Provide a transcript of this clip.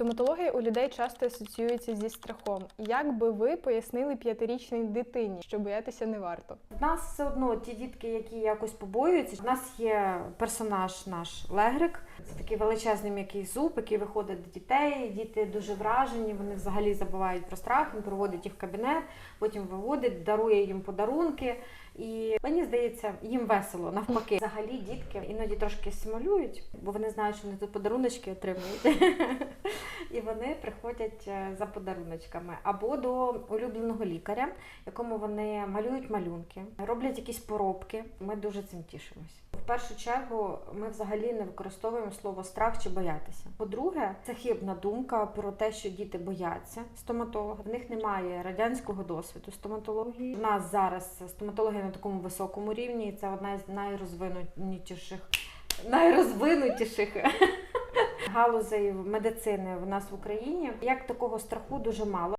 Стоматологія у людей часто асоціюється зі страхом. Як би ви пояснили п'ятирічній дитині, що боятися не варто? В нас все одно ті дітки, які якось побоюються. У нас є персонаж наш Легрик. Це такий величезний м'який зуб, який виходить до дітей. Діти дуже вражені. Вони взагалі забувають про страх. Він проводить їх в кабінет, потім виводить, дарує їм подарунки. І мені здається, їм весело навпаки. Взагалі дітки іноді трошки симулюють, бо вони знають, що вони тут подаруночки отримують. І вони приходять е, за подаруночками або до улюбленого лікаря, якому вони малюють малюнки, роблять якісь поробки. Ми дуже цим тішимося. В першу чергу ми взагалі не використовуємо слово страх чи боятися. По-друге, це хибна думка про те, що діти бояться стоматолога. В них немає радянського досвіду стоматології. У нас зараз стоматологія на такому високому рівні, і це одна з найрозвинутіших найрозвинутіших галузей медицини в нас в Україні. Як такого страху дуже мало.